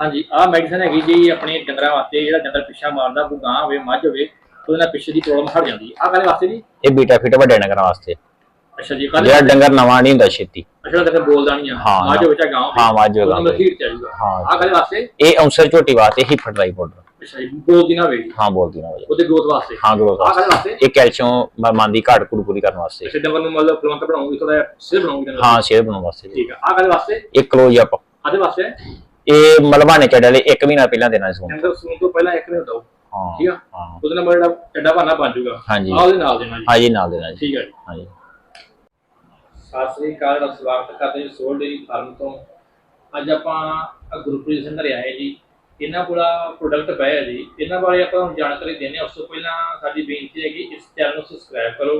ਹਾਂਜੀ ਆਹ ਮੈਡੀਸਨ ਹੈਗੀ ਜੀ ਆਪਣੇ ਡੰਗਰਾਂ ਵਾਸਤੇ ਜਿਹੜਾ ਡੰਗਰ ਪਿੱਛਾ ਮਾਰਦਾ ਕੋਈ ਗਾਂ ਹੋਵੇ ਮੱਝ ਹੋਵੇ ਉਹਦੇ ਨਾਲ ਪਿੱਛੇ ਦੀ ਪ੍ਰੋਬਲਮ ਹਟ ਜਾਂਦੀ ਹੈ। ਆਹ ਕਾਹਦੇ ਵਾਸਤੇ ਜੀ? ਇਹ ਬੀਟਾ ਫਿਟ ਵੱਡੇ ਡੰਗਰਾਂ ਵਾਸਤੇ। ਅੱਛਾ ਜੀ ਜਿਹੜਾ ਡੰਗਰ ਨਵਾਂ ਨਹੀਂ ਹੁੰਦਾ ਛੇਤੀ। ਅੱਛਾ ਡੰਗਰ ਬੋਲਦਾ ਨਹੀਂ ਆ। ਮੱਝ ਹੋਵੇ ਚਾਹੇ ਗਾਂ ਹਾਂ, ਮੱਝ ਹੋਵੇ, ਉਹਨੂੰ। ਹੀਟ ਚਾਹੀਦਾ। ਹਾਂ। ਆਹ ਕਾਹਦੇ ਵਾਸਤੇ? ਇਹ ਅਨਸਰ ਝੋਟੀ ਵਾਸਤੇ ਹੀ ਫਟਰਾਈ ਪਾਊਡਰ ਅੱਛਾ ਜੀ ਬੋਲਦੀ ਨਾ ਹੋਵੇ ਹਾਂ ਬੋਲਦੀ ਨਾ ਉਹਦੇ ਗਰੋਥ ਵਾਸਤੇ। ਹਾਂ ਗਰੋਥ ਵਾਸਤੇ। ਇਹ ਕੈਲਸ਼ੀਅਮ ਮਨ ਦੀ ਘਾਟ ਕੁੜ ਪੂਰੀ ਕਰਨ ਵਾਸਤੇ। ਅੱਛਾ ਡੰਗਰ ਨੂੰ ਮਤਲਬ ਫਲਵੰਤ ਬਣਾਉਂਗੀ ਥੋੜਾ ਸਿਰ ਬਣਾਉਂਗੀ ਹਾਂ ਸਿਹਤ ਬਣਾਉਣ ਵਾਸਤੇ। ਠੀਕ ਆ। ਆਹ ਕਾਹਦੇ ਵਾਸਤੇ? ਇਹ ਕਲੋਜ਼ ਅਪ ਆਦੇ ਵਾਸਤੇ? ਇਹ ਮਲਬਾਨੇ ਚੱਡੇ ਵਾਲੇ 1 ਮਹੀਨਾ ਪਹਿਲਾਂ ਦੇਣਾ ਸੀ। ਡੰਗਰ ਸੂਣ ਤੋਂ ਪਹਿਲਾਂ ਇੱਕ ਮਿੰਟ ਦੋ ਹਾਂ ਠੀਕ ਆ? ਹਾਂ। ਉਹਦੇ ਨਾਲ ਜਿਹੜਾ ਚੱਡਾ ਭਾਨਾ ਬਣ ਜਾਊਗਾ ਹਾਂਜੀ। ਆਹ ਉਹਦੇ ਨਾਲ ਦੇਣਾ ਜੀ। ਹਾਂ ਜੀ ਨਾਲ ਦੇਣਾ ਜੀ। ਠੀਕ ਹੈ ਜੀ। ਹਾਂ ਜੀ ਸਤਿ ਸ੍ਰੀ ਅਕਾਲ ਦਾ ਸਵਾਗਤ ਕਰਦੇ ਹਾਂ ਸੋਲ ਡੇਰੀ ਫਾਰਮ ਤੋਂ। ਅੱਜ ਆਪਾਂ ਗੁਰਪ੍ਰੀਤ ਸਿੰਘ ਘਰੇ ਆਏ ਜੀ। ਇਹਨਾਂ ਕੋਲ ਪ੍ਰੋਡਕਟ ਪਏ ਆ ਜੀ। ਇਹਨਾਂ ਬਾਰੇ ਆਪਾਂ ਤੁਹਾਨੂੰ ਜਾਣਕਾਰੀ ਦੇਣੀ ਉਸ ਤੋਂ ਪਹਿਲਾਂ ਸਾਡੀ ਬੇਨਤੀ ਹੈ ਕਿ ਇਸ ਚੈਨਲ ਨੂੰ ਸਬਸਕ੍ਰਾਈਬ ਕਰੋ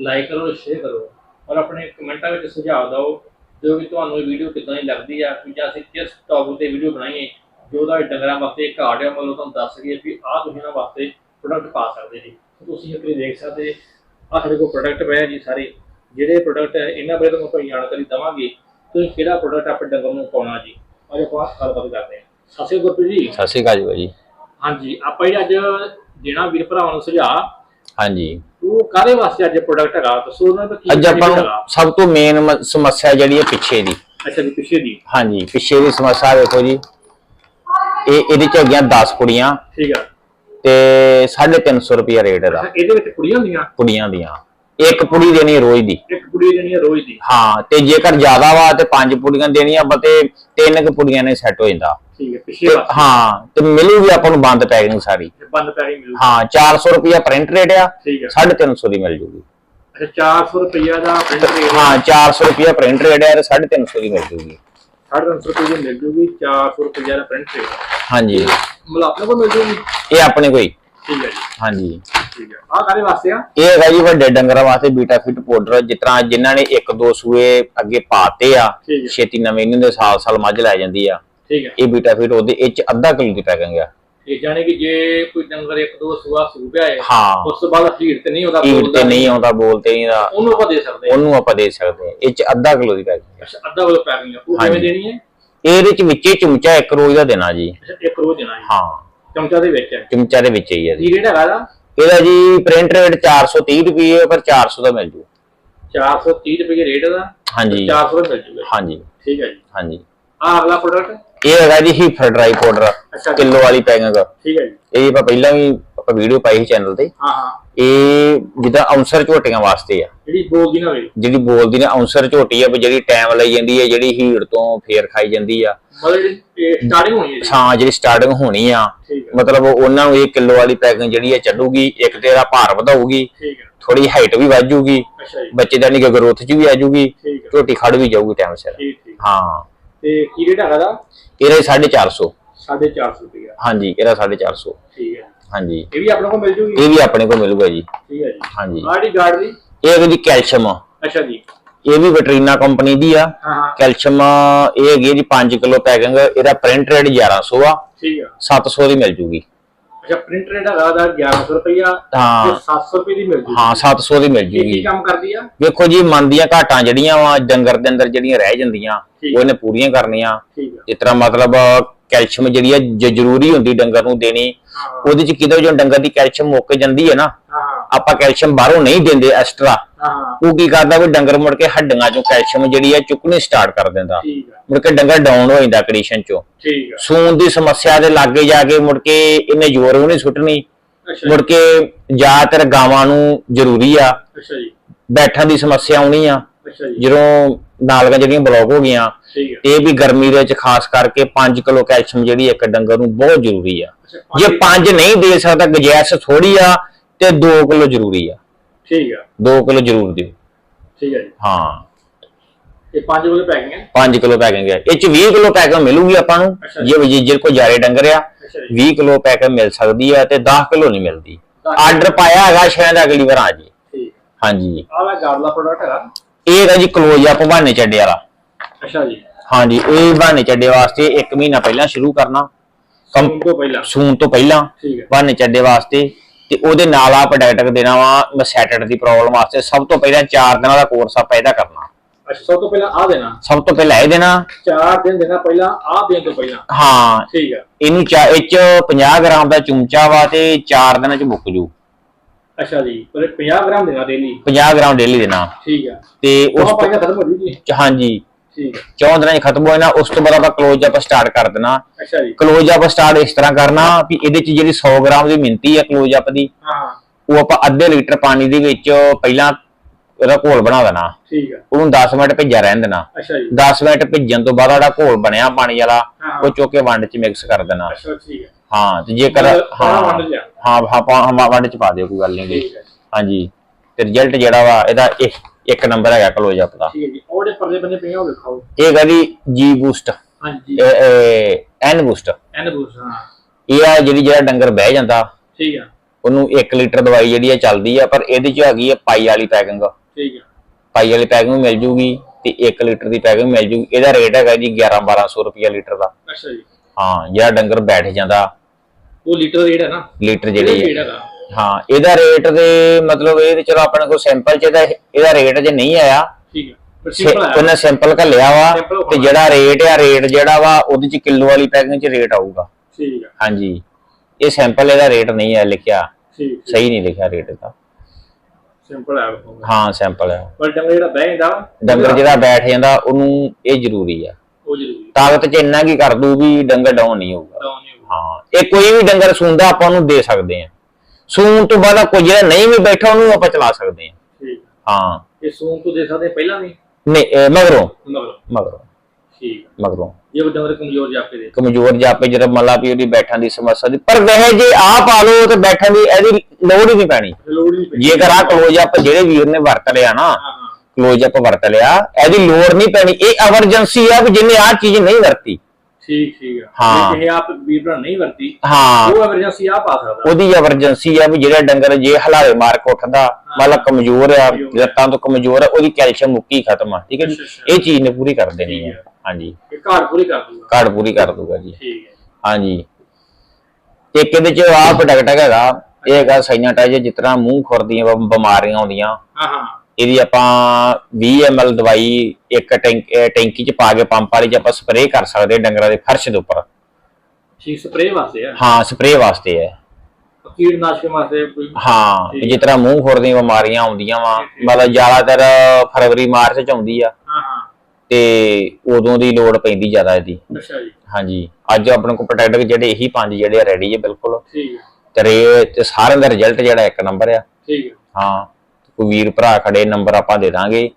ਲਾਈਕ ਕਰੋ ਸ਼ੇਅਰ ਕਰੋ। ਔਰ ਆਪਣੇ ਕਮੈਂਟਾਂ ਵਿੱਚ ਸੁਝਾਅ ਦਿਓ। ਜੋ ਕਿ ਤੁਹਾਨੂੰ ਇਹ ਵੀਡੀਓ ਕਿੱਦਾਂ ਦੀ ਲੱਗਦੀ ਆ ਕਿ ਜਾਂ ਅਸੀਂ ਕਿਸ ਟੌਪਿਕ ਤੇ ਵੀਡੀਓ ਬਣਾਈਏ ਜੋ ਦਾ ਡੰਗਰਾਂ ਵਾਸਤੇ ਘਾਟ ਆ ਮਤਲਬ ਤੁਹਾਨੂੰ ਦੱਸ ਸਕੀਏ ਵੀ ਆਹ ਤੁਸੀਂ ਇਹਨਾਂ ਵਾਸਤੇ ਪ੍ਰੋਡਕਟ ਪਾ ਸਕਦੇ ਜੀ। ਤੁਸੀਂ ਵਾਰੀ ਦੇਖ ਸਕਦੇ ਆਹ ਸਾਡੇ ਕੋਲ ਪ੍ਰੋਡਕਟ ਪਏ ਆ ਜੀ ਸਾਰੇ। ਜਿਹੜੇ ਪ੍ਰੋਡਕਟ ਇਹਨਾਂ ਬਾਰੇ ਤੁਹਾਨੂੰ ਆਪਾਂ ਜਾਣਕਾਰੀ ਦਵਾਂਗੇ ਤੁਸੀਂ ਕਿਹੜਾ ਪ੍ਰੋਡਕਟ ਆਪਣੇ ਡੰਗਰ ਨੂੰ ਪਾਉਣਾ ਜੀ। ਅੱਜ ਆਪਾਂ ਗੱਲਬਾਤ ਕਰਦੇ ਹਾਂ। ਸਤਿ ਸ਼੍ਰੀ ਅਕਾਲ ਜੀ। ਸਤਿ ਸ਼੍ਰੀ ਅਕਾਲ ਜੀ ਹਾਂਜੀ ਆਪਾਂ ਇਹ ਅੱਜ ਦੇਣਾ ਵੀਰ ਭਰਾਵਾਂ ਨੂੰ ਸੁਝਾਅ। ਹਾਂਜੀ। ਉਹ ਕਾਹਦੇ ਵਾਸਤੇ ਅੱਜ ਪ੍ਰੋਡਕਟ ਹੈਗਾ? ਦੱਸੋ ਉਹਨਾਂ ਦਾ ਕੀ ਅੱਜ ਆਪਾਂ ਨੂੰ? ਸਭ ਤੋਂ ਮੇਨ ਸਮੱਸਿਆ ਜਿਹੜੀ ਹੈ ਪਿੱਛੇ ਦੀ। ਅੱਛਾ ਜੀ ਪਿੱਛੇ ਦੀ। ਹਾਂਜੀ ਪਿੱਛੇ ਦੀ ਸਮੱਸਿਆ ਦੇਖੋ ਜੀ। ਇਹ ਇਹਦੇ ਚ ਹੈਗੀਆਂ 10 ਕੁੜੀਆਂ ਠੀਕ ਆ। ਤੇ 350 ਰੁਪਿਆ ਰੇਟ ਇਹਦਾ ਇਹਦੇ ਵਿੱਚ ਕੁੜੀਆਂ ਹੁੰਦੀਆਂ? ਕੁੜੀਆਂ ਦੀਆਂ। ਇੱਕ ਪੁੜੀ ਦੇਣੀ ਰੋਜ਼ ਦੀ। ਇੱਕ ਕੁੜੀ ਦੇਣੀ ਰੋਜ਼ ਦੀ। ਹਾਂ ਤੇ ਜੇਕਰ ਜ਼ਿਆਦਾ ਵਾ ਤੇ ਪੰਜ ਪੁੜੀਆਂ ਦੇਣੀਆਂ ਬਤੇ ਤਿੰਨ ਕੁ ਪੁੜੀਆਂ ਨੇ ਸੈੱਟ ਹੋ ਜਾਂਦਾ। ਠੀਕ ਹੈ ਤੇ ਵਾਸਤੇ ਹਾਂ ਤੇ ਮਿਲੂਗੀ ਆਪਾਂ ਨੂੰ ਬੰਦ ਪੈਕਿੰਗ ਸਾਰੀ। ਤੇ ਬੰਦ ਪੈਸੇ ਮਿਲੂ ਹਾਂ 400 ਰੁਪਿਆ ਪ੍ਰਿੰਟ ਰੇਟ ਆ ਠੀਕ ਹੈ। 350 ਦੀ ਮਿਲ ਜੂਗੀ। ਅੱਛਾ 400 ਰੁਪਈਆ ਦਾ ਪ੍ਰਿੰਟ ਰੇਟ ਹਾਂ 400 ਰੁਪਿਆ ਪ੍ਰਿੰਟ ਰੇਟ ਆ ਤੇ 350 ਦੀ ਮਿਲ ਜੂਗੀ। 350 ਰੁਪਏ ਦੀ ਮਿਲ ਜੂਗੀ 400 ਰੁਪਈਆ ਦਾ ਪ੍ਰਿੰਟ ਰੇਟ ਹਾਂਜੀ। ਮਤਲਬ ਆਪਣੇ ਕੋਲ ਮਿਲ ਜੂਗੀ? ਇਹ ਆਪਣੇ ਕੋਈ ਠੀਕ ਹੈ ਜੀ। ਹਾਂਜੀ। ਠੀਕ ਹੈ। ਆਹ ਕਾਹਦੇ ਵਾਸਤੇ ਆ? ਇਹ ਹੈਗਾ ਜੀ ਵੱਡੇ ਡੰਗਰਾਂ ਵਾਸਤੇ ਬੀਟਾ ਫਿਟ ਪਾਊਡਰ ਜਿਸ ਤਰ੍ਹਾਂ ਜਿਨ੍ਹਾਂ ਨੇ ਇੱਕ ਦੋ ਸੂਏ ਅੱਗੇ ਪਾਤੇ ਆ ਠੀਕ ਹੈ। ਛੇਤੀ ਨਵੇਂ ਨਹੀਂ ਹੁੰਦੇ ਸਾਲ ਸਾਲ ਮੱਝ ਲੈ ਜਾਂਦੀ ਆ। ਠੀਕ ਹੈ। ਇਹ ਬੀਟਾ ਫਿਟ ਉਹਦੇ ਇਹ ਚ ਅੱਧਾ ਕਿਲੋ ਦੀ ਪੈਕਿੰਗ ਆ। ਇਹ ਜਾਣੇ ਕਿ ਜੇ ਕੋਈ ਡੰਗਰ ਇੱਕ ਦੋ ਸੂਆ ਸੂ ਪਿਆ ਹੈ ਹਾਂ। ਉਸ ਤੋਂ ਬਾਅਦ ਹੀਟ ਤੇ ਨਹੀਂ ਉਹਦਾ ਹੀਟ ਬੋਲਦਾ ਤੇ ਨਹੀਂ। ਆਉਂਦਾ ਬੋਲਤੇ ਨਹੀਂ ਦਾ ਉਹਨੂੰ ਆਪਾਂ ਦੇ ਸਕਦੇ ਹਾਂ। ਉਹਨੂੰ ਆਪਾਂ ਦੇ ਸਕਦੇ ਹਾਂ। ਇਹ ਚ ਅੱਧਾ ਕਿਲੋ ਦੀ ਪੈਕਿੰਗ ਅੱਛਾ ਅੱਧਾ ਵਾਲਾ ਪੈਕਿੰਗ ਉਹ ਕਿਵੇਂ। ਦੇਣੀ ਹੈ? ਇਹਦੇ ਚ ਵਿੱਚੇ ਚਮਚਾ ਇੱਕ ਰੋਜ਼ ਦਾ ਦੇਣਾ ਜੀ। ਅੱਛਾ ਇੱਕ ਰੋਜ਼ ਦੇਣਾ ਹੈ ਹਾਂ। ਚਮਚਾ ਦੇ ਵਿੱਚ ਹੈ। ਚਮਚਾ ਦੇ ਵਿੱਚ ਹੀ ਆ ਜੀ। ਕੀ ਰੇਟ ਹੈਗਾ? ਦਾ ਇਹਦਾ ਜੀ ਪ੍ਰਿੰਟ ਰੇਟ 430 ਰੁਪਏ ਪਰ 400 ਦਾ ਮਿਲ ਜੂ। 430 ਰੁਪਏ ਰੇਟ ਦਾ ਹਾਂਜੀ। 400 ਦਾ ਮਿਲ ਜੂਗਾ। ਹਾਂਜੀ। ਠੀਕ ਹੈ ਜੀ। ਹਾਂਜੀ। ਆਹ ਅਗਲਾ ਪ੍ਰੋਡਕਟ ਇਹ ਹੈਗਾ ਜੀ ਹੀਫਰ ਡਰਾਈ ਪਾਊਡਰ। ਕਿਲੋ ਵਾਲੀ ਪੈਕਿੰਗ। ਠੀਕ ਹੈ ਜੀ। ਇਹ ਆਪਾਂ ਪਹਿਲਾਂ ਵੀ ਆਪਾਂ ਵੀਡੀਓ ਪਾਈ ਸੀ ਚੈਨਲ ਤੇ। ਹਾਂ ਹਾਂ। ਇਹ ਜਿੱਦਾਂ ਅਨਸਰ ਝੋਟੀਆਂ ਵਾਸਤੇ ਆ। ਜਿਹੜੀ ਬੋਲਦੀ ਨਾ ਹੋਵੇ। ਜਿਹੜੀ ਬੋਲਦੀ ਨੇ ਅਨਸਰ ਝੋਟੀ ਆ ਵੀ ਜਿਹੜੀ ਟਾਈਮ ਲਈ ਜਾਂਦੀ ਹੈ ਜਿਹੜੀ ਹੀੜ ਤੋਂ ਫੇਰ ਖਾਈ ਜਾਂਦੀ ਆ। ਮਤਲਬ ਸਟਾਰਟਿੰਗ ਹੋਣੀ ਹੈ ਜੀ। ਹਾਂ ਜਿਹੜੀ ਸਟਾਰਟਿੰਗ ਹੋਣੀ ਆ। ਮਤਲਬ ਉਹਨਾਂ ਨੂੰ ਇਹ ਕਿਲੋ ਵਾਲੀ ਪੈਕਿੰਗ ਜਿਹੜੀ ਚੱਲੂਗੀ ਇੱਕ ਤੇ ਇਹਦਾ ਭਾਰ ਵਧਾਊਗੀ ਠੀਕ ਹੈ। ਥੋੜੀ ਹਾਈਟ ਵੀ ਵੱਧ ਜੂਗੀ ਬੱਚੇ ਦਾ ਨਿੱਘਾ ਗਰੋਥ ਚ ਵੀ ਆ ਜੂਗੀ ਝੋਟੀ ਖੜ ਵੀ ਜਾਊਗੀ ਟਾਈਮ ਸਿਰ। ਹਾਂ। ਤੇ ਕੀ ਰੇਟ ਹੈਗਾ ਦਾ? ਇਹਦਾ 450 450 ਰੁਪਏ ਹਾਂਜੀ ਇਹਦਾ 450 ਠੀਕ ਹੈ। ਹਾਂਜੀ। ਇਹ ਵੀ ਆਪਣੇ ਕੋਲ ਮਿਲ ਜੂਗੀ? ਇਹ ਵੀ ਆਪਣੇ ਕੋਲ ਮਿਲੂਗਾ ਜੀ। ਠੀਕ ਹੈ ਜੀ। ਹਾਂਜੀ। ਆੜੀ ਗਾਰਡ ਦੀ? ਇਹ ਹੈਗੀ ਜੀ ਕੈਲਸ਼ੀਅਮ। ਅੱਛਾ ਜੀ। ਇਹ ਵੀ ਵੈਟਰੀਨਾ ਕੰਪਨੀ ਦੀ ਆ। ਕੈਲਸ਼ੀਅਮ ਇਹ ਹੈਗੀ ਜੀ 5 ਕਿਲੋ ਪੈਕਿੰਗ। ਇਹਦਾ ਪ੍ਰਿੰਟ ਰੇਟ 1100 ਆ। ਠੀਕ ਆ। 700 ਦੀ ਮਿਲ ਜੂਗੀ। ਅੱਛਾ ਪ੍ਰਿੰਟ ਰੇਟ ਹੈਗਾ ਦਾ 1100 ਰੁਪਇਆ ਹਾਂ। ਤੇ 700 ਰੁਪਏ ਦੀ ਮਿਲ ਜੂਗੀ। ਹਾਂ 700 ਦੀ ਮਿਲ ਇਹ ਕੀ ਜੂਗੀ ਕੰਮ ਕਰਦੀ ਆ? ਵੇਖੋ ਜੀ ਮਨ ਦੀਆਂ ਘਾਟਾਂ ਜਿਹੜੀਆਂ ਵਾ ਡੰਗਰ ਦੇ ਅੰਦਰ ਜਿਹੜੀਆਂ ਰਹਿ ਜਾਂਦੀਆਂ। ਉਹ ਇਹਨੇ ਪੂਰੀਆਂ ਕਰਨੀਆਂ। ਜਿਸ ਤਰ੍ਹਾਂ ਮਤਲਬ ਕੈਲਸ਼ੀਅਮ ਜਿਹੜੀ ਆ ਜ਼ਰੂਰੀ ਹੁੰਦੀ ਡੰਗਰ ਨੂੰ ਦੇਣੀ। ਉਹਦੇ ਚ ਕਿਦੋਂ ਜੋ ਡੰਗਰ ਦੀ ਕੈਲਸ਼ੀਅਮ ਮੁੱਕ ਜਾਂਦੀ ਹੈ ਨਾ ਆਪਾਂ ਕੈਲਸ਼ੀਅਮ ਬਾਹਰੋਂ ਨਹੀਂ ਦਿੰਦੇ ਐਕਸਟਰਾ। ਹਾਂ। ਉਹ ਕੀ ਕਰਦਾ ਵੀ ਡੰਗਰ ਮੁੜ ਕੇ ਹੱਡੀਆਂ ਚੋਂ ਕੈਲਸ਼ੀਅਮ ਜਿਹੜੀ ਆ ਚੁੱਕਣੀ ਸਟਾਰਟ ਕਰ ਦਿੰਦਾ। ਠੀਕ ਆ। ਮੁੜ ਕੇ ਡੰਗਰ ਡਾਊਨ ਹੋ ਜਾਂਦਾ ਕੰਡੀਸ਼ਨ ਚੋਂ। ਠੀਕ ਆ। ਸੂਨ ਦੀ ਸਮੱਸਿਆ ਦੇ ਲਾਗੇ ਜਾ ਕੇ ਮੁੜ ਕੇ ਇਹਨੇ ਜ਼ੋਰ ਵੀ ਨਹੀਂ ਸੁੱਟਣੀ। ਅੱਛਾ ਮੁੜ ਕੇ ਜ਼ਿਆਦਾਤਰ ਗਾਵਾਂ ਨੂੰ ਜ਼ਰੂਰੀ ਆ। ਅੱਛਾ ਜੀ। ਬੈਠਣ ਦੀ ਸਮੱਸਿਆ ਆਉਣੀ ਆ। ਅੱਛਾ ਜੀ। ਜਦੋਂ ਨਾਲੀਆਂ ਜਿਹੜੀਆਂ ਬਲੌਕ ਹੋ ਗਈਆਂ ਠੀਕ ਆ। ਇਹ ਵੀ ਗਰਮੀ ਦੇ ਵਿੱਚ ਖਾਸ ਕਰਕੇ 5 ਕਿਲੋ ਕੈਲਸ਼ੀਅਮ ਜਿਹੜੀ ਇੱਕ ਡੰਗਰ ਨੂੰ ਬਹੁਤ ਜ਼ਰੂਰੀ ਆ। ਅੱਛਾ ਜੇ ਪੰਜ- 5 ਨਹੀਂ ਦੇ ਸਕਦਾ ਗੁੰਜਾਇਸ਼ ਥੋੜੀ ਆ ਤੇ 2 ਕਿਲੋ ਜ਼ਰੂਰੀ ਆ। ਠੀਕ ਆ। 2 ਕਿਲੋ ਜ਼ਰੂਰ ਦਿਓ। ਠੀਕ ਆ ਜੀ। ਹਾਂ। ਇਹ 5 ਕਿਲੋ ਪੈਕਿੰਗ ਹੈ 5 ਕਿਲੋ ਪੈਕਿੰਗ ਹੈ ਇਹ ਚ 20 ਕਿਲੋ ਪੈਕਿੰਗ ਮਿਲੂਗੀ ਆਪਾਂ ਨੂੰ। ਜੇ। ਜੇ ਕੋਈ ਜਾਰੇ ਡੰਗਰ ਆ ਅੱਛਾ ਜੀ। 20 ਕਿਲੋ ਪੈਕਿੰਗ ਮਿਲ ਸਕਦੀ ਆ ਤੇ 10 ਕਿਲੋ ਨਹੀਂ ਮਿਲਦੀ। ਆਰਡਰ ਪਾਇਆ ਹੈਗਾ ਸ਼ਾਇਦ ਅਗਲੀ ਵਾਰ ਆ ਜੀ। ਠੀਕ। ਹਾਂਜੀ ਆਹ ਵਾ ਗਾਰਲਾ ਪ੍ਰੋਡਕਟ ਹੈਗਾ। ਇਹ ਹੈਗਾ ਜੀ ਕਲੋਜ਼ ਆ ਭਵਾਨੇ ਚੱਡੇ ਵਾਲਾ। ਅੱਛਾ ਜੀ। ਹਾਂਜੀ ਇਹ ਬਹਾਨੇ ਚੱਡੇ ਵਾਸਤੇ 1 ਮਹੀਨਾ ਪਹਿਲਾਂ ਸ਼ੁਰੂ ਕਰਨਾ। ਸਭ ਤੋਂ ਪਹਿਲਾਂ। ਸੂਨ ਤੋਂ ਪਹਿਲਾਂ ਹੈ ਬਹਾਨੇ ਚੱਡੇ ਵਾਸਤੇ। ਤੇ ਉਹਦੇ ਨਾਲ ਆ ਪ੍ਰੋਡਕਟ ਦੇਣਾ ਵਾ ਮਸੈਟਡ ਦੀ ਪ੍ਰੋਬਲਮ ਵਾਸਤੇ ਸਭ ਤੋਂ ਪਹਿਲਾਂ 4 ਦਿਨਾਂ ਦਾ ਕੋਰਸ ਆਪਾਂ ਇਹਦਾ ਕਰਨਾ। ਅੱਛਾ ਸਭ ਤੋਂ ਪਹਿਲਾਂ ਆ ਦੇਣਾ? ਸਭ ਤੋਂ ਪਹਿਲਾਂ ਇਹ ਦੇਣਾ। ਚਾਰ ਦਿਨ ਦੇਣਾ ਪਹਿਲਾਂ ਆ ਦੇਣ ਤੋਂ ਪਹਿਲਾਂ? ਹਾਂ। ਠੀਕ ਆ। ਇਹਨੂੰ ਚਾ ਇਹ ਚ 50 ਗ੍ਰਾਮ ਦਾ ਚਮਚਾ ਵਾ ਤੇ 4 ਦਿਨਾਂ ਚ ਮੁੱਕ ਜੂ। ਅੱਛਾ ਜੀ ਪਰ 50 ਗ੍ਰਾਮ ਦੇਣਾ ਡੇਲੀ 50 ਗ੍ਰਾਮ ਡੇਲੀ ਦੇਣਾ। ਠੀਕ ਆ। ਤੇ ਉਸ ਪਾਈਆ ਖਤਮ ਹੋ ਜੂ ਜੀ ਤੋਂ ਹਾਂਜੀ। ਠੀਕ ਦਿਨਾਂ ਚ ਖਤਮ ਹੋ ਜਾਣਾ ਉਸ ਤੋਂ ਬਾਅਦ ਆਪਾਂ ਕਲੋਜ਼ ਅਪ ਸਟਾਰਟ ਕਰ ਦੇਣਾ। ਅੱਛਾ ਜੀ। ਕਲੋਜ਼ ਅਪ ਸਟਾਰਟ ਇਸ ਤਰ੍ਹਾਂ ਕਰਨਾ ਵੀ ਇਹਦੇ ਚ ਜਿਹੜੀ 100 ਗ੍ਰਾਮ ਦੀ ਮਿੰਤੀ ਹੈ ਕਲੋਜ਼ ਅਪ ਦੀ ਹਾਂ। ਉਹ ਆਪਾਂ ਅੱਧੇ ਲੀਟਰ ਪਾਣੀ ਦੇ ਵਿੱਚ ਪਹਿਲਾਂ ਉਹਦਾ ਘੋਲ ਬਣਾ ਦੇਣਾ। ਠੀਕ ਆ। ਉਹਨੂੰ 10 ਮਿੰਟ ਭਿੱਜਿਆ ਰਹਿਣ ਦੇਣਾ। ਅੱਛਾ ਜੀ। 10 ਮਿੰਟ ਭਿੱਜਣ ਤੋਂ ਬਾਅਦ ਜਿਹੜਾ ਘੋਲ ਬਣਿਆ ਪਾਣੀ ਵਾਲਾ ਹਾਂ। ਉਹ ਚੁੱਕ ਕੇ ਵੰਡ ਚ ਮਿਕਸ ਕਰ ਦੇਣਾ। ਅੱਛਾ ਠੀਕ ਆ। ਹਾਂ ਤੇ ਜੇਕਰ ਹਾਂ। ਹਾਂ ਹਾਂ ਹਾਂ, ਵੰਡ ਚ ਪਾ ਦਿਓ ਕੋਈ ਗੱਲ ਨਹੀਂ ਹੈ ਹਾਂਜੀ। ਤੇ ਰਿਜ਼ਲਟ ਜਿਹੜਾ ਵਾ ਇਹਦਾ ਇੱਕ ਇੱਕ ਨੰਬਰ ਹੈਗਾ ਕਲੋਜ਼ ਅਪ ਦਾ। ਠੀਕ ਹੈ ਜੀ ਉਹਦੇ ਪਰਲੇ ਬੰਨੇ ਪਈਆਂ ਉਹ ਦਿਖਾਓ। ਇਹ ਹੈਗਾ ਜੀ ਜੀ ਬੂਸਟ ਹਾਂਜੀ। ਐਨ ਬੂਸਟ ਐਨ ਬੂਸ ਹਾਂ। ਇਹ ਆ ਜਿਹੜੀ ਜਿਹੜਾ ਡੰਗਰ ਬਹਿ ਜਾਂਦਾ ਠੀਕ ਆ। ਉਹਨੂੰ 1 ਲੀਟਰ ਦਵਾਈ ਜਿਹੜੀ ਆ ਚੱਲਦੀ ਆ ਪਰ ਇਹਦੇ ਚ ਹੈਗੀ ਆ ਪਾਈ ਵਾਲੀ ਪੈਕਿੰਗ। ਠੀਕ ਆ। ਪਾਈ ਵਾਲੀ ਪੈਕਿੰਗ ਮਿਲ ਜੂਗੀ ਤੇ 1 ਲੀਟਰ ਦੀ ਪੈਕਿੰਗ ਮਿਲ ਜੂਗੀ। ਇਹਦਾ ਰੇਟ ਹੈਗਾ ਜੀ 11 1200 ਰੁਪਏ ਲੀਟਰ ਦਾ। ਅੱਛਾ ਜੀ। ਹਾਂ ਜਿਹੜਾ ਡੰਗਰ ਬੈਠ ਜਾਂਦਾ ਉਹ ਲੀਟਰ ਹੈ ਨਾ। ਲੀਟਰ ਜਿਹੜੀ ਰੇਟ ਹੈ ਹਾਂ ਇਹਦਾ ਰੇਟ ਦੇ ਮਤਲਬ ਇਹ ਤੇ ਚਲੋ ਆਪਣੇ ਕੋਲ ਸੈਂਪਲ ਚ ਇਹਦਾ ਇਹਦਾ ਰੇਟ ਜੇ ਨਹੀਂ ਆਇਆ ਠੀਕ ਆ ਪਰ ਸੇ- ਸਿੰਪਲ ਹੈ ਉਹਨੇ ਸੈਂਪਲ ਘੱਲਿਆ ਵਾ ਤੇ ਜਿਹੜਾ ਰੇਟ ਆ ਰੇਟ ਜਿਹੜਾ ਵਾ ਉਹਦੇ ਚ ਕਿਲੋ ਵਾਲੀ ਪੈਕਿੰਗ ਚ ਰੇਟ ਆਊਗਾ। ਠੀਕ ਆ ਹਾਂਜੀ। ਇਹ ਸੈਂਪਲ ਇਹਦਾ ਰੇਟ ਨਹੀਂ ਹੈ ਲਿਖਿਆ। ਠੀਕ ਸਹੀ ਨਹੀਂ ਲਿਖਿਆ ਰੇਟ ਇਹਦਾ। ਸਿੰਪਲ ਹੈ ਉਹ। ਹਾਂ ਸੈਂਪਲ ਹੈ ਪਰ ਡੰਗਰ ਜਿਹੜਾ ਬਹਿ ਜਾਂਦਾ ਡੰਗਰ ਜਿਹੜਾ ਬੈਠ ਜਾਂਦਾ ਉਹਨੂੰ ਇਹ ਜ਼ਰੂਰੀ ਆ। ਉਹ ਜ਼ਰੂਰੀ ਤਾਕਤ ਚ ਇੰਨਾ ਕੀ ਕਰ ਦੂ ਵੀ ਡੰਗਰ ਡਾਊਨ ਨਹੀਂ ਹੋਊਗਾ। ਹਾਂ ਇਹ ਕੋਈ ਵੀ ਡੰਗਰ ਸੂੰਦਾ ਆਪਾਂ ਉਹਨੂੰ ਦੇ ਸਕਦੇ ਆ ਸੂਣ ਤੋਂ ਬਾਅਦ ਕੋਈ ਜਿਹੜਾ ਨਹੀਂ ਵੀ ਬੈਠਾ ਉਹਨੂੰ ਆਪਾਂ ਚਲਾ ਸਕਦੇ ਆ ਠੀਕ। ਹਾਂ। ਇਹ ਸੂਨ ਤੋਂ ਦੇ ਸਕਦੇ ਪਹਿਲਾਂ ਵੀ? ਨਹੀਂ ਇਹ ਮਗਰੋਂ। ਮਗਰ। ਮਗਰੋਂ। ਠੀਕ। ਮਗਰੋਂ। ਜੇ ਉਹ ਡੰਗਰ ਕਮਜ਼ੋਰ ਜਾਪੇ ਦੇ ਕਮਜ਼ੋਰ ਜਾਪੇ ਜਿਹੜਾ ਮੱਲਾ ਵੀ ਉਹਦੀ ਬੈਠਣ ਦੀ ਸਮੱਸਿਆ ਦੀ ਪਰ ਵੈਸੇ ਜੇ ਆ ਪਾ ਲਓ ਤੇ ਬੈਠਣ ਦੀ ਇਹਦੀ ਲੋੜ ਹੀ ਨਹੀਂ ਪੈਣੀ। ਲੋੜ ਨਹੀਂ ਪੈਂਦੀ ਜੇਕਰ ਆ ਕਲੋਜ਼ ਅਪ ਜਿਹੜੇ ਵੀਰ ਨੇ ਵਰਤ ਲਿਆ ਨਾ ਹਾਂ ਹਾਂ। ਕਲੋਜ਼ ਅਪ ਵਰਤ ਲਿਆ ਇਹਦੀ ਲੋੜ ਨਹੀਂ ਪੈਣੀ। ਇਹ ਐਮਰਜੈਂਸੀ ਆ ਵੀ ਜਿਹਨੇ ਆ ਚੀਜ਼ ਨਹੀਂ ਵਰਤੀ। ਠੀਕ ਠੀਕ ਆ। ਹਾਂ। ਜੇ ਇਹ ਆਪ ਵੀਰ ਭਰਾ ਨਹੀਂ ਵਰਤੀ ਹਾਂ। ਉਹ ਐਮਰਜੈਂਸੀ ਆ ਪਾ ਸਕਦਾ। ਉਹਦੀ ਐਮਰਜੈਂਸੀ ਆ ਵੀ ਜਿਹੜਾ ਡੰਗਰ ਜੇ ਹਲਾਵੇ ਮਾਰ ਕੇ ਉੱਠਦਾ ਮਤਲਬ ਕਮਜ਼ੋਰ ਆ। ਲੱਤਾਂ ਤੋਂ ਕਮਜ਼ੋਰ ਆ ਉਹਦੀ ਕੈਲਸ਼ੀਅਮ ਮੁੱਕੀ ਖਤਮ ਆ ਠੀਕ ਹੈ ਜੀ। ਇਹ ਚੀਜ਼ ਨੇ ਪੂਰੀ ਕਰ ਦੇਣੀ ਹੈ। ਹਾਂਜੀ। ਇਹ ਘਾਟ ਪੂਰੀ ਕਰ ਦੂਗਾ। ਪੂਰੀ ਕਰ ਦੂਗਾ ਜੀ। ਠੀਕ ਹੈ ਹਾਂਜੀ। ਇੱਕ ਇਹਦੇ ਚ ਆ ਪ੍ਰੋਡਕਟ ਹੈਗਾ ਇਹ ਹੈਗਾ ਸਾਈਨਾਟਾਈਜ਼ ਜਿਸ ਤਰ੍ਹਾਂ ਮੂੰਹ ਖੁਰਦੀਆਂ ਬਿਮਾਰੀਆਂ ਆਉਂਦੀਆਂ। ਹਾਂ ਹਾਂ। ਇਹਦੀ ਆਪਾਂ 20 ml ਦਵਾਈ ਇੱਕ ਟੈਂਕ ਚ ਪਾ ਕੇ ਪੰਪ ਵਾਲੀ ਚ ਆਪਾਂ ਸਪਰੇਅ ਕਰ ਸਕਦੇ ਹਾਂ ਡੰਗਰਾਂ ਦੇ ਫਰਸ਼ ਦੇ ਉੱਪਰ। ਠੀਕ ਸਪਰੇਅ ਵਾਸਤੇ ਆ? ਹਾਂ ਸਪਰੇਅ ਵਾਸਤੇ ਹੈ ਕੀਟਨਾਸ਼ਕ ਵਾਸਤੇ ਕੋਈ? ਹਾਂ ਜਿਸ ਤਰ੍ਹਾਂ ਮੂੰਹ ਖੁਰ ਦੀਆਂ ਬਿਮਾਰੀਆਂ ਆਉਂਦੀਆਂ ਵਾ ਮਤਲਬ ਜ਼ਿਆਦਾਤਰ ਫਰਵਰੀ ਮਾਰਚ ਚ ਆਉਂਦੀ ਆ। ਹਾਂ ਹਾਂ। ਤੇ ਉਦੋਂ ਦੀ ਲੋੜ ਪੈਂਦੀ ਜ਼ਿਆਦਾ ਇਹਦੀ। ਅੱਛਾ ਜੀ। ਹਾਂਜੀ ਅੱਜ ਆਪਣੇ ਕੋਲ ਜਿਹੜੇ ਇਹੀ ਪੰਜ ਜਿਹੜੇ ਰੈਡੀ ਹੈ ਬਿਲਕੁਲ। ਠੀਕ ਹੈ ਤੇ ਦਾ ਰਿਜ਼ਲਟ ਜਿਹੜਾ ਇੱਕ ਨੰਬਰ ਆ। ਠੀਕ ਹੈ ਹਾਂ। ਕੋਈ ਵੀਰ ਭਰਾ ਖੜੇ ਨੰਬਰ ਆਪਾਂ ਦੇ ਦਾਂਗੇ।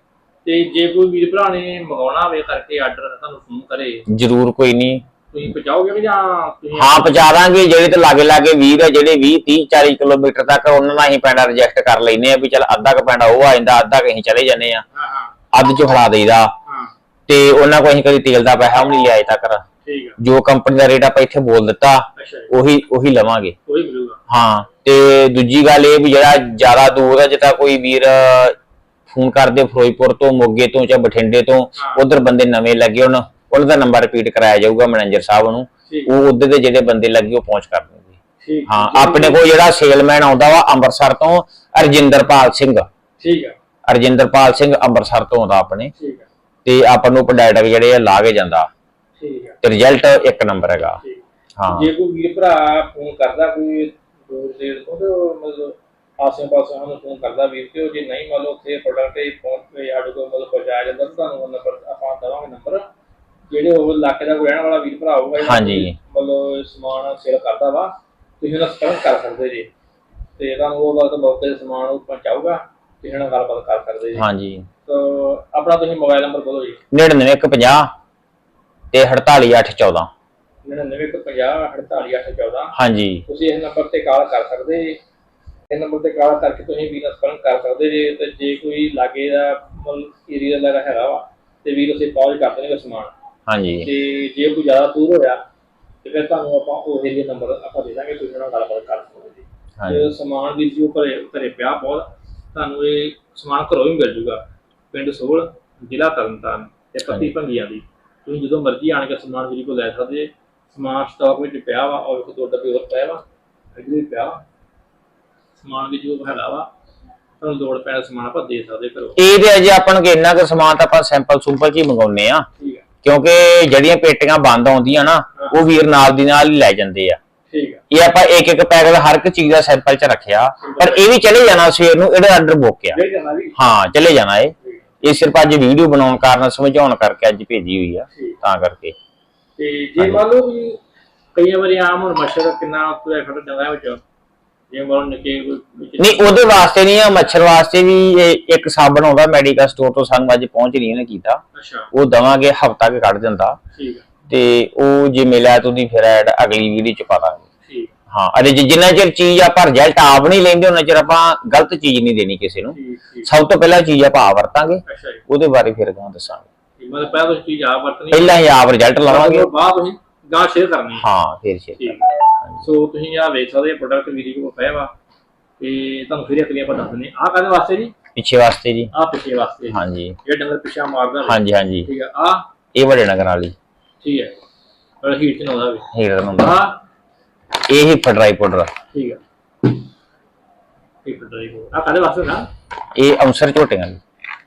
ਤੇ ਜੇ ਕੋਈ ਵੀਰ ਭਰਾ ਨੇ ਮੰਗਾਉਣਾ ਹੋਵੇ ਕਰਕੇ ਆਰਡਰ ਤੁਹਾਨੂੰ ਫੋਨ ਕਰੇ। ਜਰੂਰ ਕੋਈ ਨਹੀਂ ਤੁਸੀਂ ਪਹੁੰਚਾਓਗੇ ਕਿ ਜਾਂ ਤੁਸੀਂ ਹਾਂ ਪਹੁੰਚਾ ਦਾਂਗੇ ਜਿਹੜੇ ਤੇ ਲਾਗੇ ਲਾਗੇ ਵੀਰ ਆ ਜਿਹੜੇ 20 30 40 ਕਿਲੋਮੀਟਰ ਤੱਕ ਉਹਨਾਂ ਨਾਲ ਹੀ ਪੈਂਡਾ ਰਿਜੈਕਟ ਕਰ ਲੈਨੇ ਆ ਵੀ ਚਲ ਅੱਧਾ ਕ ਪੈਂਡਾ ਉਹ ਆ ਜਾਂਦਾ ਅੱਧਾ ਕ ਅਸੀਂ ਚਲੇ ਜਾਂਦੇ ਆ। ਹਾਂ ਹਾਂ। ਅੱਧ ਚ ਫੜਾ ਦੇਈਦਾ। ਹਾਂ। ਤੇ ਉਹਨਾਂ ਕੋਲ ਅਸੀਂ ਕਦੀ ਤੇਲ ਦਾ ਪੈਸਾ ਵੀ ਨਹੀਂ ਲਿਆ ਅਜੇ ਤੱਕ। ਠੀਕ ਜੋ ਕੰਪਨੀ ਦਾ ਰੇਟ ਆਪਾਂ ਇੱਥੇ ਬੋਲ ਦਿੱਤਾ ਅੱਛਾ ਜੀ। ਉਹੀ ਉਹੀ ਲਵਾਂਗੇ। ਕੋਈ ਮਿਲੂਗਾ। ਹਾਂ ਤੇ ਦੂਜੀ ਗੱਲ ਇਹ ਵੀ ਜਿਹੜਾ ਜ਼ਿਆਦਾ ਦੂਰ ਹੈ ਜਿੱਦਾਂ ਕੋਈ ਵੀਰ ਫੋਨ ਕਰਦੇ ਫਿਰੋਜ਼ਪੁਰ ਤੋਂ ਮੋਗੇ ਤੋਂ ਜਾਂ ਬਠਿੰਡੇ ਤੋਂ ਹਾਂ। ਉਧਰ ਬੰਦੇ ਨਵੇਂ ਲੱਗੇ ਉਹਨਾਂ ਉਹਨਾਂ ਦਾ ਨੰਬਰ ਰਿਪੀਟ ਕਰਾਇਆ ਜਾਊਗਾ ਮੈਨੇਜਰ ਸਾਹਿਬ ਨੂੰ। ਠੀਕ। ਉਹ ਉਧਰ ਦੇ ਜਿਹੜੇ ਬੰਦੇ ਲੱਗੇ ਉਹ ਪਹੁੰਚ ਕਰ ਦੇਣਗੇ ਠੀਕ। ਹਾਂ ਆਪਣੇ ਕੋਲ ਜਿਹੜਾ ਸੇਲਮੈਨ ਆਉਂਦਾ ਵਾ ਅੰਮ੍ਰਿਤਸਰ ਤੋਂ ਅਰਜਿੰਦਰਪਾਲ ਸਿੰਘ। ਠੀਕ ਹੈ ਅਰਜਿੰਦਰਪਾਲ ਸਿੰਘ ਅੰਮ੍ਰਿਤਸਰ ਤੋਂ ਆਉਂਦਾ ਆਪਣੇ। ਠੀਕ ਹੈ ਤੇ ਆਪਾਂ ਨੂੰ ਪ੍ਰੋਡਕਟ ਜਿਹੜੇ ਆ ਲਾ ਕੇ ਜਾਂਦਾ। ਠੀਕ ਹੈ ਤੇ ਰਿਜ਼ਲਟ ਇੱਕ ਨੰਬਰ ਹੈਗਾ। ਠੀਕ। ਹਾਂ। ਜੇ ਕੋਈ ਵੀਰ ਭਰਾ ਫੋਨ ਕਰਦਾ ਕੋਈ ਦੂਰ ਦੇਰ ਤੋਂ ਤੇ ਉਹ ਮਤਲਬ ਆਸੇ ਪਾਸੇ ਸਾਨੂੰ ਫੋਨ ਕਰਦਾ ਵੀਰ ਤੇ ਉਹ ਜੇ ਨਹੀਂ ਮੰਨ ਲਓ ਉੱਥੇ ਪ੍ਰੋਡਕਟ ਇਹ ਪਹੁੰਚ ਕੇ ਸਾਡੇ ਕੋਲ ਮਤਲਬ ਪਹੁੰਚਾਇਆ ਜਾਂਦਾ ਤਾਂ ਤੁਹਾਨੂੰ ਉਹ ਨੰਬਰ ਆਪਾਂ ਦੇਵਾਂਗੇ ਨੰਬਰ ਜਿਹੜੇ ਉਹ ਇਲਾਕੇ ਦਾ ਕੋਈ ਰਹਿਣ ਵਾਲਾ ਵੀਰ ਭਰਾ ਹੋਊਗਾ ਜਿਹੜਾ ਹਾਂਜੀ। ਮਤਲਬ ਸਮਾਨ ਸੇਲ ਕਰਦਾ ਵਾ ਤੁਸੀਂ ਉਹਨਾਂ ਸੰਪਰਕ ਕਰ ਸਕਦੇ ਜੀ। ਤੇ ਤੁਹਾਨੂੰ ਉਹ ਵਕਤ ਮੌਕੇ ਤੇ ਸਮਾਨ ਉਹ ਪਹੁੰਚਾਊਗਾ ਤੁਸੀਂ ਨਾਲ ਗੱਲਬਾਤ ਕਰ ਸਕਦੇ ਜੀ। ਹਾਂਜੀ। ਤਾਂ ਆਪਣਾ ਤੁਸੀਂ ਮੋਬਾਈਲ ਨੰਬਰ ਬੋਲੋ ਜੀ। 99150 ਤੇ 48814 9950 48814 ਹਾਂਜੀ। ਤੁਸੀਂ ਇਸ ਨੰਬਰ ਤੇ ਕਾਲ ਕਰ ਸਕਦੇ ਜੀ। ਇਹ ਨੰਬਰ ਤੇ ਕਾਲ ਕਰਕੇ ਤੁਸੀਂ ਵੀਰ ਨਾਲ ਸੰਪਰਕ ਕਰ ਸਕਦੇ ਜੀ ਤੇ ਜੇ ਕੋਈ ਲਾਗੇ ਦਾ ਏਰੀਆ ਦਾ ਹੈਗਾ ਵਾ ਤੇ ਵੀਰ ਉਸੇ ਪਹੁੰਚ ਕਰ ਦੇਣਗੇ ਸਮਾਨ। ਹਾਂਜੀ। ਤੇ ਜੇ ਕੋਈ ਜ਼ਿਆਦਾ ਦੂਰ ਹੋਇਆ ਤੇ ਫਿਰ ਤੁਹਾਨੂੰ ਆਪਾਂ ਉਹ ਏਰੀਆ ਨੰਬਰ ਆਪਾਂ ਦੇ ਦਾਂਗੇ ਤੁਸੀਂ ਨਾਲ ਗੱਲਬਾਤ ਕਰ ਸਕਦੇ ਜੀ। ਹਾਂਜੀ। ਸਮਾਨ ਵੀ ਜੋ ਘਰੇ ਘਰੇ ਪਿਆ ਬਹੁਤ। ਤੁਹਾਨੂੰ ਇਹ ਸਮਾਨ ਘਰੋਂ ਵੀ ਮਿਲ ਜੂਗਾ। ਪਿੰਡ ਸੋਲ ਜ਼ਿਲ੍ਹਾ ਤਰਨਤਾਰਨ ਤੇ ਪੱਤੀ ਭੰਗੀਆਂ ਦੀ। ਤੁਸੀਂ ਜਦੋਂ ਮਰਜ਼ੀ ਆਣ ਕੇ ਸਮਾਨ ਵੀਰ ਕੋਲ ਲੈ ਸਕਦੇ। ਸਮਾਨ ਸਟਾਕ ਵਿੱਚ ਪਿਆ ਵਾ ਔਰ ਇੱਕ ਦੋ ਡੱਬੇ ਹੋਰ ਪਿਆ ਵਾ ਅੱਗੇ ਵੀ ਪਿਆ ਵਾ। ਸਮਾਨ ਵੀ ਜੋ ਹੈਗਾ ਵਾ ਤੁਹਾਨੂੰ ਲੋੜ ਪੈਣ ਸਮਾਨ ਆਪਾਂ ਦੇ ਸਕਦੇ ਘਰੋਂ। ਇਹ ਤੇ ਅਜੇ ਆਪਾਂ ਨੂੰ ਕਿ ਇੰਨਾ ਕੁ ਸਮਾਨ ਤਾਂ ਆਪਾਂ ਸੈਂਪਲ ਸੁੰਪਲ ਚ ਹੀ ਮੰਗਾਉਨੇ ਆ ਠੀਕ ਹੈ ਕਿਉਂਕਿ ਜਿਹੜੀਆਂ ਪੇਟੀਆਂ ਬੰਦ ਆਉਂਦੀਆਂ ਨਾ ਉਹ ਵੀਰ ਨਾਲ ਦੀ ਨਾਲ ਹੀ ਲੈ ਜਾਂਦੇ ਆ। ਠੀਕ ਹੈ ਇਹ ਆਪਾਂ ਇੱਕ ਇੱਕ ਪੈਕਟ ਹਰ ਇੱਕ ਚੀਜ਼ ਦਾ ਸੈਂਪਲ ਚ ਰੱਖਿਆ। ਪਰ ਇਹ ਵੀ ਚਲੇ ਜਾਣਾ ਸਵੇਰ ਨੂੰ ਇਹਦਾ ਆਰਡਰ ਬੁੱਕ ਆ ਦੇ ਜਾਣਾ ਵੀ ਹਾਂ ਚਲੇ ਜਾਣਾ ਇਹ। ਇਹ ਸਿਰਫ ਅੱਜ ਵੀਡੀਓ ਬਣਾਉਣ ਕਾਰਨ ਸਮਝਾਉਣ ਕਰਕੇ ਅੱਜ ਭੇਜੀ ਹੋਈ ਆ। ਤਾਂ ਕਰਕੇ। ਤੇ ਜੇ ਮੰਨ ਲਓ ਵੀ ਕਈ ਵਾਰੀ ਆਮ ਹੁਣ ਮੱਛਰ ਕਿੰਨਾ ਤੁਰਿਆ ਖੜਾ ਡੰਗਾ ਵਿੱਚ ਜੇ ਮੰਨ ਲਓ ਨਿੱਕੇ ਕੋਈ ਵਿੱਚ- ਨਹੀਂ ਉਹਦੇ ਵਾਸਤੇ ਨਹੀਂ ਆ ਮੱਛਰ ਵਾਸਤੇ ਵੀ ਇਹ ਇੱਕ ਸਾਬਣ ਆਉਂਦਾ ਮੈਡੀਕਲ ਸਟੋਰ ਤੋਂ ਸਾਨੂੰ ਅੱਜ ਪਹੁੰਚ ਨਹੀਂ ਇਹਨੇ ਕੀਤਾ। ਅੱਛਾ। ਉਹ ਦਵਾਂਗੇ ਹਫਤਾ ਕੇ ਕੱਢ ਦਿੰਦਾ। ਤੇ ਉਹ ਜੇ ਮਿਲਿਆ ਤਾਂ ਉਹਦੀ ਫਿਰ ਐਡ ਅਗਲੀ ਵੀਡੀਓ ਚ ਪਾ ਦਾਂਗੇ। ਹਾਂ। ਅਰੇ ਜਿੰਨਾ ਚਿਰ ਚੀਜ਼ ਆਪਾਂ ਰਿਜ਼ਲਟ ਆਪ ਨਹੀਂ ਲੈਂਦੇ ਉਹਨਾਂ ਚਿਰ ਆਪਾਂ ਗਲਤ ਚੀਜ਼ ਨਹੀਂ ਦੇਣੀ ਕਿਸੇ ਨੂੰ। ਸਭ ਤੋਂ ਪਹਿਲਾਂ ਚੀਜ਼ ਆਪਾਂ ਆਪ ਵਰਤਾਂਗੇ ਉਹਦੇ ਬਾਰੇ ਫਿਰ ਗਾਂ ਦੱਸਾਂਗੇ। ਮਤਲਬ ਪਹਿਲਾਂ ਤੁਸੀਂ ਚੀਜ਼ ਆਪ ਵਰਤਣੀ ਪਹਿਲਾਂ ਹੀ ਆਪ ਰਿਜ਼ਲਟ ਲਵਾਂਗੇ। ਬਾਅਦ ਤੁਸੀਂ ਗਾਂ ਸ਼ੇਅਰ ਕਰਨੀ ਹੈ। ਫਿਰ ਸ਼ੇਅਰ। ਸੋ ਤੁਸੀਂ ਆ ਵੇਖ ਸਕਦੇ ਪ੍ਰੋਡਕਟ ਵੀਡੀਓ ਕੋਲ ਪਿਆ ਵਾ। ਤੇ ਤੁਹਾਨੂੰ ਫਿਰ ਵਾਰੀ ਆਪਾਂ ਦੱਸ ਦਿੰਦੇ ਆ ਕਾਹਦੇ ਵਾਸਤੇ ਜੀ? ਪਿੱਛੇ ਵਾਸਤੇ ਜੀ। ਆ ਪਿੱਛੇ ਵਾਸਤੇ। ਹਾਂਜੀ। ਇਹ ਡੰਗਰ ਪਿੱਛਾ ਮਾਰਦਾ। ਹਾਂਜੀ ਹਾਂਜੀ। ਠੀਕ ਹੈ। ਆ ਇਹ ਵੱਡੇ ਨਗਰ ਵਾਲੀ। ਠੀਕ ਹੈ। ਪਰ ਹੀਟ ਨਾ ਹੋਵੇ ਹੀਟਰ ਹੁੰਦਾ ਆ ਇਹ ਹੀ ਫਡਰਾਈ ਪਾਊਡਰ ਠੀਕ ਹੈ ਡਰਾਈਵ ਆ ਕਾਹਦੇ ਵਾਸਤੇ ਨਾ? ਇਹ ਅਮਸਰ ਝੋਟੀਆਂ ਦੀ।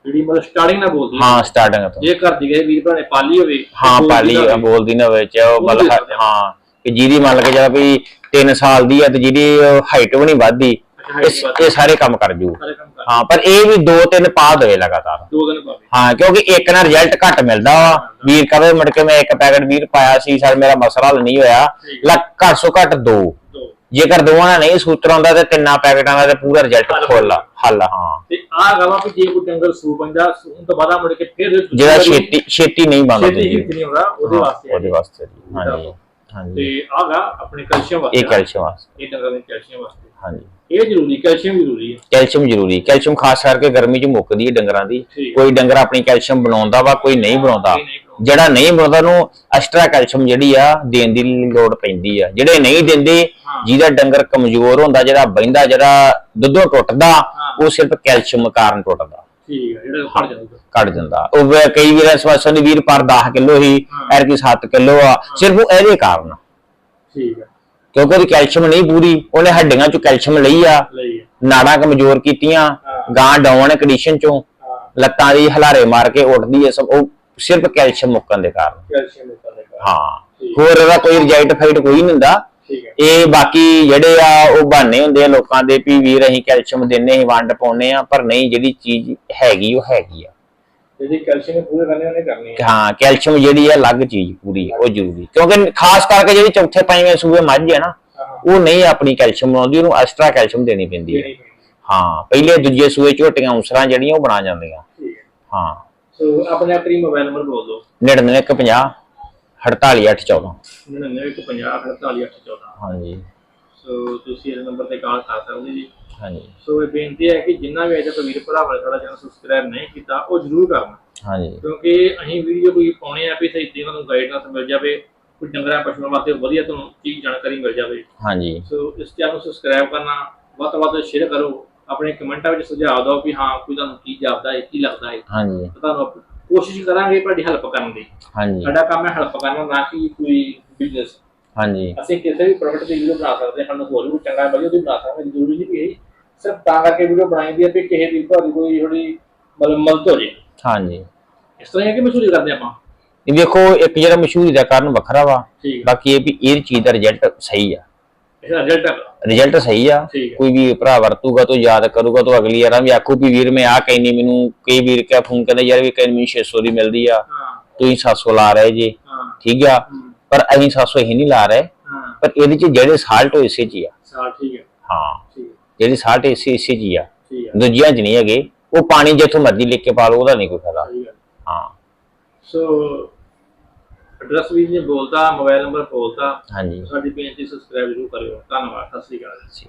ਜਿਹੜੀ ਮਤਲਬ ਸਟਾਰਟਿੰਗ ਨਾ ਬੋਲਦੀ ਹਾਂ ਸਟਾਰਟਿੰਗ ਤੋਂ ਜੇ ਘਰ ਦੀ ਗਏ ਵੀਰ ਨੇ ਪਾਲੀ ਹੋਵੇ ਹਾਂ ਬੋਲਦੀ ਪਾਲੀ ਨਾ ਹੋਵੇ। ਬੋਲਦੀ ਨਾ ਵਿੱਚ ਉਹ ਮਤਲਬ ਕਰਦੇ। ਹਾਂ ਕਿ ਜਿਹਦੀ ਮੰਨ ਕੇ ਜਿਹੜਾ ਵੀ 3 ਸਾਲ ਦੀ ਆ ਤੇ ਜਿਹਦੀ ਹਾਈਟ ਵੀ ਨਹੀਂ ਵੱਧਦੀ ਇਹ ਸਾਰੇ ਕੰਮ ਕਰ ਜੂ। ਸਾਰੇ ਕੰਮ ਕਰ ਹਾਂ ਪਰ ਇਹ ਵੀ ਦੋ ਤਿੰਨ ਪਾ ਦੇਵੇ ਲਗਾਤਾਰ। ਦੋ ਦਿਨ ਪਾਵੇ ਹਾਂ ਕਿਉਂਕਿ ਇੱਕ ਨਾਲ ਰਿਜ਼ਲਟ ਘੱਟ ਮਿਲਦਾ ਵਾ। ਵੀਰ ਕਹੇ ਮੁੜ ਕੇ ਮੈਂ ਇੱਕ ਪੈਕਟ ਵੀਰ ਪਾਇਆ ਸੀ ਸਰ ਮੇਰਾ ਮਸਲਾ ਹੱਲ ਨਹੀਂ ਹੋਇਆ। ਠੀਕ। ਲੱਕ ਘੱਟ ਸੋ ਘੱਟ ਦੋ। ਦੋ। ਜੇਕਰ ਦੋਵਾਂ ਦਾ ਨਹੀਂ ਸੂਤਰ ਆਉਂਦਾ ਤੇ ਤਿੰਨਾਂ ਪੈਕਟਾਂ ਦਾ ਤੇ ਪੂਰਾ ਰਿਜ਼ਲਟ ਹੱਲ ਆ, ਹੱਲ ਹਾਂ। ਤੇ ਆ ਗਵਾ ਵੀ ਜੇ ਕੋਈ ਡੰਗਰ ਸੂ ਬੰਦਾ ਸੂਣ ਤੋਂ ਬਾਅਦ ਮੁੜ ਕੇ ਫਿਰ ਜਿਹੜਾ ਛੇਤੀ ਛੇਤੀ ਨਹੀਂ ਬਣਦਾ ਛੇਤੀ ਜੀ ਹਿੱਟ ਨਹੀਂ ਹੁੰਦਾ ਉਹਦੇ ਹਾਂ, ਵਾਸਤੇ ਉਹਦੇ ਵਾਸਤੇ। ਜੀ ਹਾਂਜੀ। ਹਾਂਜੀ ਤੇ ਆਗਾ ਆਪਣੇ ਕੈਲਸ਼ੀਅਮ ਵਾਸਤੇ ਇਹ ਕੈਲਸ਼ੀਅਮ ਵਾਸਤੇ। ਇਹ ਡੰਗਰ ਦੇ ਕੈਲਸ਼ੀਅਮ ਵਾਸਤੇ। ਹਾਂਜੀ। ਇਹ ਜ਼ਰੂਰੀ ਕੈਲਸ਼ੀਅਮ ਜ਼ਰੂਰੀ ਹੈ। ਕੈਲਸ਼ੀਅਮ ਜ਼ਰੂਰੀ ਕੈਲਸ਼ੀਅਮ ਖਾਸ ਕਰਕੇ ਗਰਮੀ 'ਚ ਮੁੱਕਦੀ ਹੈ ਡੰਗਰਾਂ ਦੀ। ਠੀਕ। ਕੋਈ ਡੰਗਰ ਆਪਣੀ ਕੈਲਸ਼ੀਅਮ ਬਣਾਉਂਦਾ ਵਾ ਕੋਈ ਨਹੀਂ ਬਣਾਉਂਦਾ। ਕੋਈ ਨਹੀਂ ਬਣਾਉਂਦਾ। ਜਿਹੜਾ ਨਹੀਂ ਬਣਾਉਂਦਾ ਉਹਨੂੰ ਐਕਸਟਰਾ ਕੈਲਸ਼ੀਅਮ ਜਿਹੜੀ ਆ ਦੇਣ ਦੀ ਲੋੜ ਪੈਂਦੀ ਆ। ਜਿਹੜੇ ਨਹੀਂ ਦਿੰਦੇ ਹਾਂ। ਜਿਹਦਾ ਡੰਗਰ ਕਮਜ਼ੋਰ ਹੁੰਦਾ ਜਿਹੜਾ ਬਹਿੰਦਾ ਜਿਹੜਾ ਦੁੱਧੋਂ ਟੁੱਟਦਾ ਹਾਂ। ਉਹ ਸਿਰਫ ਕੈਲਸ਼ੀਅਮ ਕਾਰਨ ਟੁੱਟਦਾ। ਠੀਕ ਹੈ ਜਿਹੜਾ ਫੜ ਜਾਂਦਾ। ਕੱਢ ਦਿੰਦਾ ਉਹ ਵੇ- ਕਈ ਵੀਰ ਦੀ ਵੀਰ ਪਰ 10 ਕਿਲੋ ਹੀ ਹਾਂ। ਐਰ ਕੀ 7 ਕਿਲੋ ਆ। ਸਿਰਫ ਉਹ ਇਹਦੇ ਕਾਰਨ ਠੀਕ ਹੈ। ਕਿਉਂਕਿ ਉਹਦੀ ਕੈਲਸ਼ੀਅਮ ਨਹੀਂ ਪੂਰੀ ਉਹਨੇ ਹੱਡੀਆਂ 'ਚੋਂ ਕੈਲਸ਼ੀਅਮ ਲਈ ਆ। ਲਈ ਹੈ ਨਾੜਾਂ ਕਮਜ਼ੋਰ ਕੀਤੀਆਂ ਹਾਂ। ਗਾਂ ਡਾਊਨ ਕੰਡੀਸ਼ਨ 'ਚੋਂ। ਹਾਂ। ਲੱਤਾਂ ਦੀ ਹਲਾਰੇ ਮਾਰ ਕੇ ਉੱਠਦੀ ਹੈ ਸਭ ਉਹ ਸਿਰਫ ਕੈਲਸ਼ੀਅਮ ਮੁੱਕਣ ਦੇ ਕਾਰਨ। ਕੈਲਸ਼ੀਅਮ ਦਾ ਦੇਗਾ ਹਾਂ। ਹੋਰ ਇਹਦਾ ਕੋਈ ਰਿਜ਼ਲਟ ਫਾਈਟ ਕੋਈ ਨਹੀਂ ਹੁੰਦਾ। ਹੈ। ਇਹ ਬਾਕੀ ਜਿਹੜੇ ਆ ਉਹ ਬਹਾਨੇ ਹੁੰਦੇ ਆ ਲੋਕਾਂ ਦੇ ਵੀ ਵੀਰ ਅਸੀਂ ਕੈਲਸ਼ੀਅਮ ਦਿੰਨੇ ਅਸੀਂ ਵੰਡ ਪਾਉਨੇ ਆ ਪਰ ਨਹੀਂ ਜਿਹੜੀ ਚੀਜ਼ ਹੈਗੀ ਉਹ ਹੈਗੀ ਆ। ਜਿਹੜੀ ਕੈਲਸ਼ੀਅਮ ਪੂਰੇ ਕਰਨੇ ਉਹਨੇ ਕਰਨੀ ਹੈ। ਹਾਂ ਕੈਲਸ਼ੀਅਮ ਜਿਹੜੀ ਹੈ ਅਲੱਗ ਚੀਜ਼ ਪੂਰੀ ਉਹ ਜ਼ਰੂਰੀ। ਕਿਉਂਕਿ ਖਾਸ ਕਰਕੇ ਜਿਹੜੀ ਚੌਥੇ ਪੰਜਵੇਂ ਸੂਏ ਮੱਝ ਹੈ ਨਾ ਹਾਂ ਹਾਂ। ਉਹ ਨਹੀਂ ਆਪਣੀ ਕੈਲਸ਼ੀਅਮ ਬਣਾਉਂਦੀ ਉਹਨੂੰ ਐਕਸਟਰਾ ਕੈਲਸ਼ੀਅਮ ਦੇਣੀ ਪੈਂਦੀ ਹੈ। ਜਿਹੜੀ ਪੈਣੀ। ਹਾਂ। ਪਹਿਲੇ ਦੂਜੇ ਸੂਏ ਝੋਟੀਆਂ ਉਸਰਾਂ ਜਿਹੜੀਆਂ ਉਹ ਬਣਾ ਜਾਂਦੀਆਂ। ਠੀਕ ਹੈ। ਹਾਂ। ਸੋ ਆਪਣੇ ਆਪਣੀ ਮੋਬਾਈਲ ਨੰਬਰ ਬੋਲ ਦਿਓ। 9950 48814 99504814 ਹਾਂਜੀ। ਸੋ ਤੁਸੀਂ ਇਸ ਨੰਬਰ ਤੇ ਕਾਲ ਕਰ ਸਕਦੇ ਜੀ। ਹਾਂਜੀ। ਸੋ ਇਹ ਬੇਨਤੀ ਹੈ ਕਿ ਜਿੰਨਾ ਵੀ ਅਜੇ ਤੱਕ ਵੀਰ ਭਰਾਵਾਂ ਸਾਡਾ ਚੈਨਲ ਸਬਸਕ੍ਰਾਈਬ ਨਹੀਂ ਕੀਤਾ ਉਹ ਜ਼ਰੂਰ ਕਰਨਾ। ਹਾਂਜੀ। ਕਿਉਂਕਿ ਅਸੀਂ ਵੀਡੀਓ ਕੋਈ ਪਾਉਣੇ ਆ ਵੀ ਸਹੀ ਤਰੀਕੇ ਨਾਲ ਮਿਲ ਜਾਵੇ ਕੋਈ ਡੰਗਰਾਂ ਪਸ਼ੂਆਂ ਵਾਸਤੇ ਵਧੀਆ ਤੁਹਾਨੂੰ ਚੀਜ਼ ਜਾਣਕਾਰੀ ਮਿਲ ਜਾਵੇ। ਹਾਂਜੀ। ਸੋ ਇਸ ਚੈਨਲ ਨੂੰ ਸਬਸਕ੍ਰਾਈਬ ਕਰਨਾ ਵੱਧ ਤੋਂ ਵੱਧ ਸ਼ੇਅਰ ਕਰੋ ਆਪਣੇ ਕਮੈਂਟਾਂ ਵਿੱਚ ਸੁਝਾਅ ਦਿਓ ਵੀ ਹਾਂ ਕੋਈ ਤੁਹਾਨੂੰ ਕੀ ਜਾਪਦਾ ਹੈ ਕੀ ਲੱਗਦਾ ਹੈ। ਹਾਂਜੀ। ਤੁਹਾਨੂੰ ਕੋਸ਼ਿਸ਼ ਕਰਾਂਗੇ ਤੁਹਾਡੀ ਹੈਲਪ ਕਰਨ ਦੀ। ਹਾਂਜੀ। ਸਾਡਾ ਕੰਮ ਹੈ ਹੈਲਪ ਕਰਨਾ ਨਾ ਕਿ ਕੋਈ ਬਿਜ਼ਨਸ ਹਾਂਜੀ। ਅਸੀਂ ਕਿਸੇ ਵੀ ਪ੍ਰੋਡਕਟ ਦੀ ਵੀਡੀਓ ਬਣਾ ਸਕਦੇ ਹਾਂ ਸਾਨੂੰ ਹੋਰ ਵੀ ਚੰਗਾ ਵਧੀਆ ਦੀ ਬਣਾ ਸਕਦੇ ਜ਼ਰੂਰੀ ਨਹੀਂ ਕਿ ਸਿਰਫ ਤਾਂ ਕਰਕੇ ਵੀਡੀਓ ਬਣਾਈ ਦੀ ਹੈ ਵੀ ਕਿਸੇ ਦੀ ਤੁਹਾਡੀ ਕੋਈ ਥੋੜੀ ਮਤਲਬ ਮਦਦ ਹੋ ਜੇ। ਹਾਂਜੀ। ਇਸ ਤਰ੍ਹਾਂ ਹੀ ਕਿ ਮਸ਼ਹੂਰੀ ਕਰਦੇ ਆਪਾਂ? ਇਹ ਵੇਖੋ ਇੱਕ ਜਿਹੜਾ ਮਸ਼ਹੂਰੀ ਦਾ ਕਾਰਨ ਵੱਖਰਾ ਵਾ ਠੀਕ ਹੈ ਬਾਕੀ ਇਹ ਵੀ ਇਹ ਚੀਜ਼ ਦਾ ਰਿਜ਼ਲਟ ਸਹੀ ਆ। ਇਹਦਾ ਰਿਜ਼ਲਟ ਸਹੀ ਆ। ਠੀਕ ਹੈ। ਕੋਈ ਵੀ ਭਰਾ ਵਰਤੂਗਾ ਤਾਂ ਯਾਦ ਕਰੂਗਾ ਤਾਂ ਅਗਲੀ ਵਾਰਾਂ ਵੀ ਆਖੂ ਵੀ ਵੀਰ ਮੈਂ ਆ ਕਹਿਨੀ ਮੈਨੂੰ ਕਈ ਵੀਰ ਕਿਆ ਫੋਨ ਕਹਿੰਦੇ ਯਾਰ ਵੀ ਕਹਿੰਦੇ ਮੈਨੂੰ 600 ਦੀ ਮਿਲਦੀ ਆ। ਹਾਂ। ਤੁਸੀਂ 700 ਲਾ ਰਹੇ ਜੀ। ਹਾਂ। ਠੀਕ ਆ? ਹਮ, ਪਰ ਅਸੀਂ 700 ਹੀ ਨਹੀਂ ਲਾ ਰਹੇ। ਹਾਂ। ਪਰ ਇਹਦੇ ਚ ਜਿਹੜੇ ਸਾਲਟ ਹੋਏ ਚ ਹੀ ਆ। ਸਾਲ ਠੀਕ ਜਿਹੜੀ ਸਾਲਟ ਇਸੇ ਇਸੇ ਚ ਹੀ ਆ। ਠੀਕ ਦੂਜੀਆਂ ਚ ਨਹੀਂ ਹੈਗੇ। ਉਹ ਪਾਣੀ ਜਿੱਥੋਂ ਮਰਜ਼ੀ ਲਿਖ ਕੇ ਪਾ ਲਓ ਉਹਦਾ ਨਹੀਂ ਕੋਈ ਫਾਇਦਾ। ਗੱਲ। ਹਾਂ। ਸੋ ਐਡਰੈਸ ਵੀ ਨੇ ਬੋਲਤਾ ਮੋਬਾਈਲ ਨੰਬਰ ਹਾਂਜੀ। ਸਾਡੀ ਪੇਜ ਤੇ ਸਬਸਕ੍ਰਾਈਬ ਜ਼ਰੂਰ ਕਰਿਓ। ਧੰਨਵਾਦ ਸਤਿ ਸ੍ਰੀ ਅਕਾਲ। ਠੀਕ